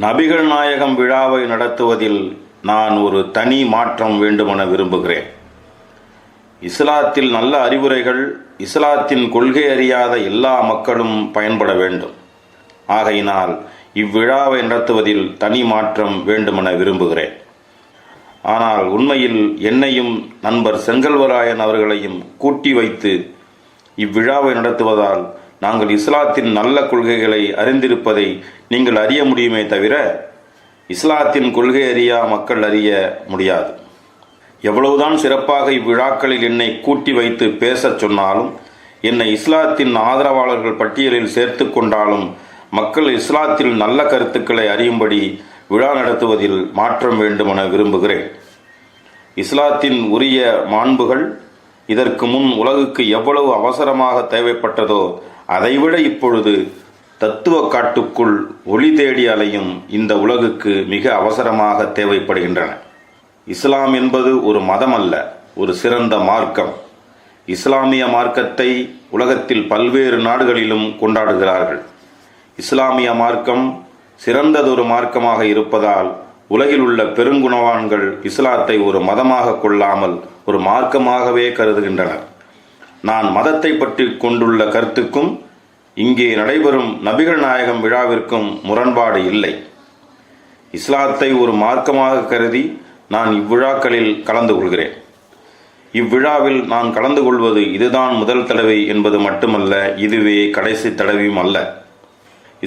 நபிகள் நாயகம் விழாவை நடத்துவதில் நான் ஒரு தனி மாற்றம் வேண்டுமென விரும்புகிறேன். இஸ்லாத்தில் நல்ல அறிவுரைகள் இஸ்லாத்தின் கொள்கை அறியாத எல்லா மக்களும் பயன்பட வேண்டும். ஆகையினால் இவ்விழாவை நடத்துவதில் தனி மாற்றம் வேண்டுமென விரும்புகிறேன். ஆனால் உண்மையில் என்னையும் நண்பர் செங்கல்வராயன் அவர்களையும் கூட்டி வைத்து இவ்விழாவை நடத்துவதால் நாங்கள் இஸ்லாத்தின் நல்ல கொள்கைகளை அறிந்திருப்பதை நீங்கள் அறிய முடியுமே தவிர இஸ்லாத்தின் கொள்கை அறியா மக்கள் அறிய முடியாது. எவ்வளவுதான் சிறப்பாக இவ்விழாக்களில் என்னை கூட்டி வைத்து பேசச் சொன்னாலும் என்னை இஸ்லாத்தின் ஆதரவாளர்கள் பட்டியலில் சேர்த்து கொண்டாலும் மக்கள் இஸ்லாத்தில் நல்ல கருத்துக்களை அறியும்படி விழா நடத்துவதில் மாற்றம் வேண்டுமென விரும்புகிறேன். இஸ்லாத்தின் உரிய மாண்புகள் இதற்கு முன் உலகுக்கு எவ்வளவு அவசரமாக தேவைப்பட்டதோ அதைவிட இப்பொழுது தத்துவ காட்டுக்குள் ஒளி தேடி அலையும் இந்த உலகுக்கு மிக அவசரமாக தேவைப்படுகின்றன. இஸ்லாம் என்பது ஒரு மதம் அல்ல ஒரு சிறந்த மார்க்கம். இஸ்லாமிய மார்க்கத்தை உலகத்தில் பல்வேறு நாடுகளிலும் கொண்டாடுகிறார்கள். இஸ்லாமிய மார்க்கம் சிறந்ததொரு மார்க்கமாக இருப்பதால் உலகில் உள்ள பெருங்குணவான்கள் இஸ்லாத்தை ஒரு மதமாக கொள்ளாமல் ஒரு மார்க்கமாகவே கருதுகின்றனர். நான் மதத்தை பற்றி கொண்டுள்ள கருத்துக்கும் இங்கே நடைபெறும் நபிகள் நாயகம் விழாவிற்கும் முரண்பாடு இல்லை. இஸ்லாத்தை ஒரு மார்க்கமாக கருதி நான் இவ்விழாக்களில் கலந்து கொள்கிறேன். இவ்விழாவில் நான் கலந்து கொள்வது இதுதான் முதல் தடவை என்பது மட்டுமல்ல இதுவே கடைசி தடவையும் அல்ல.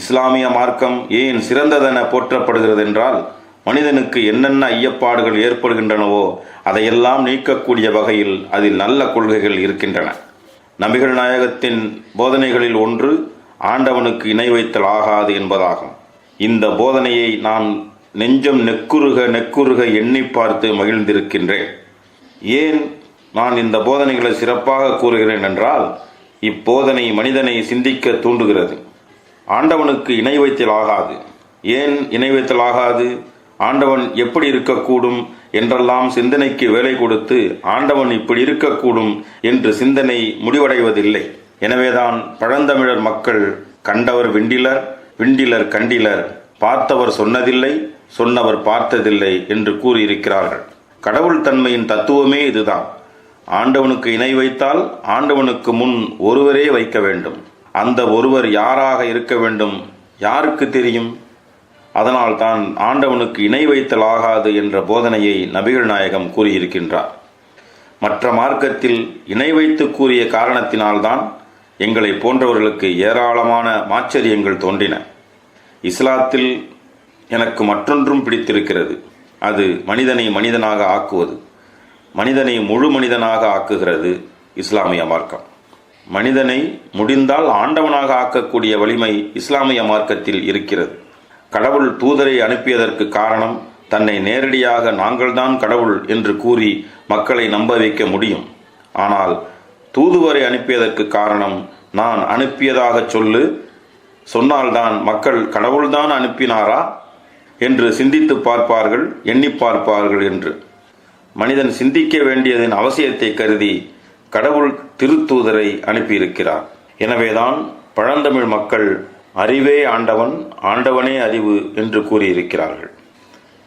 இஸ்லாமிய மார்க்கம் ஏன் சிறந்ததென போற்றப்படுகிறது என்றால் மனிதனுக்கு என்னென்ன ஐயப்பாடுகள் ஏற்படுகின்றனவோ அதையெல்லாம் நீக்கக்கூடிய வகையில் அதில் நல்ல கொள்கைகள் இருக்கின்றன. நபிகள் நாயகத்தின் போதனைகளில் ஒன்று ஆண்டவனுக்கு இணை வைத்தல் ஆகாது என்பதாகும். இந்த போதனையை நான் நெஞ்சம் நெக்குருக நெக்குருக எண்ணி பார்த்து மகிழ்ந்திருக்கின்றேன். ஏன் நான் இந்த போதனைகளை சிறப்பாக கூறுகிறேன் என்றால் இப்போதனை மனிதனை சிந்திக்க தூண்டுகிறது. ஆண்டவனுக்கு இணை வைத்தல் ஆகாது. ஏன் இணை வைத்தல் ஆகாது? ஆண்டவன் எப்படி இருக்கக்கூடும்? என்றெல்லாம் சிந்தனைக்கு வேலை கொடுத்து ஆண்டவன் இப்படி இருக்கக்கூடும் என்று சிந்தனை முடிவடைவதில்லை. எனவேதான் பழந்தமிழர் மக்கள் கண்டவர் விண்டிலர் விண்டிலர் கண்டிலர் பார்த்தவர் சொன்னதில்லை சொன்னவர் பார்த்ததில்லை என்று கூறியிருக்கிறார்கள். கடவுள் தன்மையின் தத்துவமே இதுதான். ஆண்டவனுக்கு இணை வைத்தால் ஆண்டவனுக்கு முன் ஒருவரே வைக்க வேண்டும். அந்த ஒருவர் யாராக இருக்க வேண்டும்? யாருக்கு தெரியும்? அதனால் தான் ஆண்டவனுக்கு இணை வைத்தல் ஆகாது என்ற போதனையை நபிகள் நாயகம் கூறியிருக்கின்றார். மற்ற மார்க்கத்தில் இணை வைத்து கூறிய காரணத்தினால்தான் எங்களை போன்றவர்களுக்கு ஏராளமான மாச்சரியங்கள் தோன்றின. இஸ்லாத்தில் எனக்கு மற்றொன்றும் பிடித்திருக்கிறது. அது மனிதனை மனிதனாக ஆக்குவது. மனிதனை முழு மனிதனாக ஆக்குகிறது இஸ்லாமிய மார்க்கம். மனிதனை முடிந்தால் ஆண்டவனாக ஆக்கக்கூடிய வலிமை இஸ்லாமிய மார்க்கத்தில் இருக்கிறது. கடவுள் தூதரை அனுப்பியதற்கு காரணம் தன்னை நேரடியாக நாங்கள்தான் கடவுள் என்று கூறி மக்களை நம்ப வைக்க முடியும். ஆனால் தூதுவரை அனுப்பியதற்கு காரணம் நான் அனுப்பியதாக சொல்லு சொன்னால்தான் மக்கள் கடவுள்தான் அனுப்பினாரா என்று சிந்தித்து பார்ப்பார்கள் எண்ணி பார்ப்பார்கள் என்று. மனிதன் சிந்திக்க வேண்டியதன் அவசியத்தை கருதி கடவுள் திருத்தூதரை அனுப்பியிருக்கிறார். எனவேதான் பழந்தமிழ் மக்கள் அறிவே ஆண்டவன் ஆண்டவனே அறிவு என்று கூறியிருக்கிறார்கள்.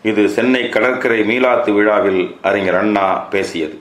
இது சென்னை கடற்கரை மீலாத்து விழாவில் அறிஞர் அண்ணா பேசியது.